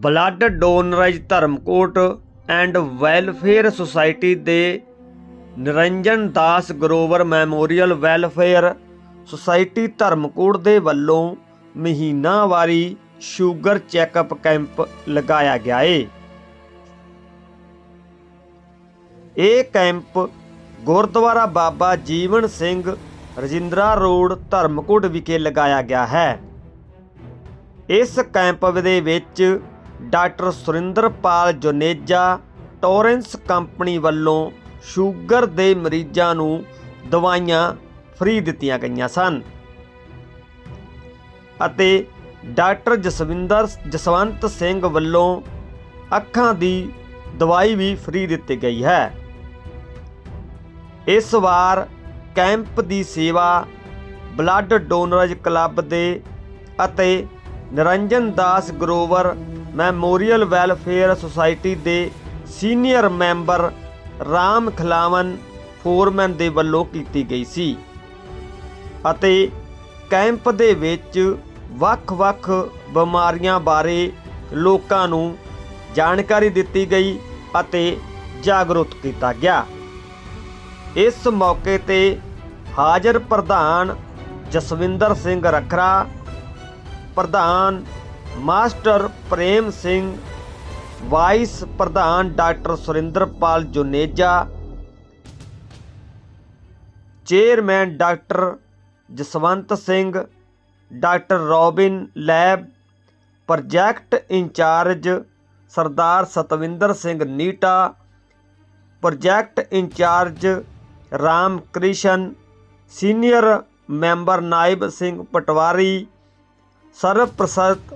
Blood donors Dharamkot and welfare society ਦੇ Niranjan Das Grover memorial welfare society Dharamkot ਦੇ ਵੱਲੋਂ ਮਹੀਨਾਵਾਰੀ sugar checkup camp ਲਗਾਇਆ ਗਿਆ ਏ। ਇਹ ਕੈਂਪ ਗੁਰਦੁਆਰਾ ਬਾਬਾ ਜੀਵਨ ਸਿੰਘ ਰਜਿੰਦਰਾ ਰੋਡ ਧਰਮਕੋਟ ਵਿਖੇ ਲਗਾਇਆ ਗਿਆ ਹੈ। ਇਸ ਕੈਂਪ ਦੇ ਵਿੱਚ doctor Surinderpal Juneja Torrent company ਵੱਲੋਂ ਸ਼ੂਗਰ ਦੇ ਮਰੀਜ਼ਾਂ ਨੂੰ ਦਵਾਈਆਂ ਫ੍ਰੀ ਦਿੱਤੀਆਂ ਗਈਆਂ ਸਨ। ਅਤੇ ਡਾਕਟਰ ਜਸਵਿੰਦਰ, ਜਸਵੰਤ ਸਿੰਘ ਵੱਲੋਂ ਅੱਖਾਂ ਦੀ ਦਵਾਈ ਵੀ ਫ੍ਰੀ ਦਿੱਤੀ ਗਈ ਹੈ। ਇਸ ਵਾਰ ਕੈਂਪ ਦੀ ਸੇਵਾ ਬਲੱਡ ਡੋਨਰਜ਼ ਕਲੱਬ ਦੇ ਅਤੇ Niranjan Das Grover memorial welfare society ਦੇ senior member Ram Khalawan foreman ਦੇ ਵੱਲੋਂ ਕੀਤੀ ਗਈ ਸੀ ਅਤੇ ਕੈਂਪ ਦੇ ਵਿੱਚ ਵੱਖ-ਵੱਖ ਬਿਮਾਰੀਆਂ ਬਾਰੇ ਲੋਕਾਂ ਨੂੰ ਜਾਣਕਾਰੀ ਦਿੱਤੀ ਗਈ ਅਤੇ ਜਾਗਰੂਕ ਕੀਤਾ ਗਿਆ। ਇਸ ਮੌਕੇ ਤੇ ਹਾਜ਼ਰ ਪ੍ਰਧਾਨ ਜਸਵਿੰਦਰ ਸਿੰਘ ਰਖਰਾ ਪ੍ਰਧਾਨ ਮਾਸਟਰ ਪ੍ਰੇਮ ਸਿੰਘ, ਵਾਈਸ ਪ੍ਰਧਾਨ doctor Surinderpal Juneja, chairman doctor Jaswant Singh, doctor Robin Lab, project incharge Sardar Satwinder Singh Nita, project incharge Ram Krishan senior member Naib Singh patwari, ਸਰਬਪ੍ਰਸਤ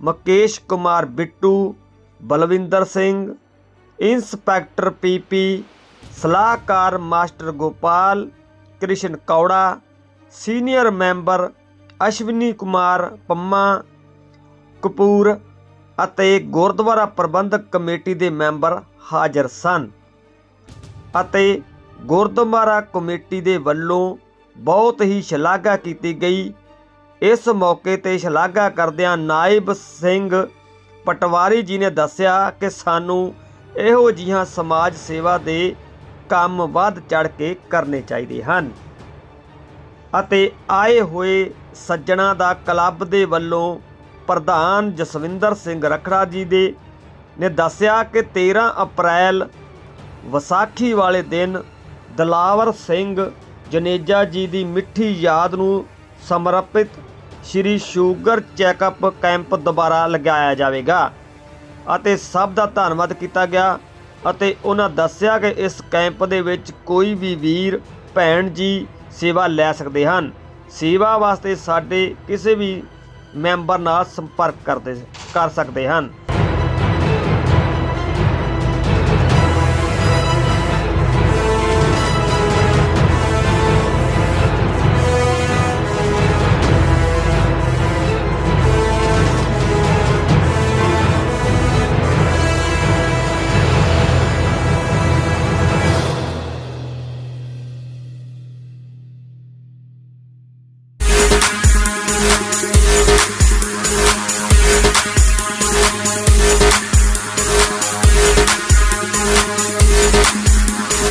Mukesh Kumar Bittu, Balwinder Singh, inspector PP ਸਲਾਹਕਾਰ master Gopal, Krishan Kaura, senior member Ashwani Kumar Pamma, Kapoor ਅਤੇ ਗੁਰਦੁਆਰਾ ਪ੍ਰਬੰਧਕ committee ਦੇ member ਹਾਜ਼ਰ ਸਨ ਅਤੇ Gurdwara committee ਦੇ ਵੱਲੋਂ ਬਹੁਤ ਹੀ ਸ਼ਲਾਘਾ ਕੀਤੀ ਗਈ। ਇਸ ਮੌਕੇ ਤੇ ਸ਼ਲਾਘਾ ਕਰਦਿਆਂ ਨਾਇਬ ਸਿੰਘ ਪਟਵਾਰੀ ਜੀ ਨੇ ਦੱਸਿਆ ਕਿ ਸਾਨੂੰ ਇਹੋ ਜਿਹੀਆਂ ਸਮਾਜ ਸੇਵਾ ਦੇ ਕੰਮ ਵੱਧ ਚੜ ਕੇ ਕਰਨੇ ਚਾਹੀਦੇ ਹਨ ਅਤੇ ਆਏ ਹੋਏ ਸੱਜਣਾ ਦਾ ਕਲੱਬ ਦੇ ਵੱਲੋਂ ਪ੍ਰਧਾਨ ਜਸਵਿੰਦਰ ਸਿੰਘ ਰਖੜਾ ਜੀ ਦੇ ਨੇ ਦੱਸਿਆ ਕਿ 13 ਅਪ੍ਰੈਲ ਵਿਸਾਖੀ ਵਾਲੇ ਦਿਨ ਦਲਾਵਰ ਸਿੰਘ ਜਨੇਜਾ ਜੀ ਦੀ ਮਿੱਠੀ ਯਾਦ ਨੂੰ ਸਮਰਪਿਤ ਸ਼੍ਰੀ ਸ਼ੂਗਰ ਚੈੱਕਅਪ ਕੈਂਪ ਦੁਬਾਰਾ ਲਗਾਇਆ ਜਾਵੇਗਾ ਅਤੇ ਸਭ ਦਾ ਧੰਨਵਾਦ ਕੀਤਾ ਗਿਆ ਅਤੇ ਉਹਨਾਂ ਦੱਸਿਆ ਕਿ ਇਸ ਕੈਂਪ ਦੇ ਵਿੱਚ ਕੋਈ ਵੀ ਵੀਰ, ਭੈਣ ਜੀ ਸੇਵਾ ਲੈ ਸਕਦੇ ਹਨ। ਸੇਵਾ ਵਾਸਤੇ ਸਾਡੇ ਕਿਸੇ ਵੀ ਮੈਂਬਰ ਨਾਲ ਸੰਪਰਕ ਕਰਦੇ, ਕਰ ਸਕਦੇ ਹਨ। Música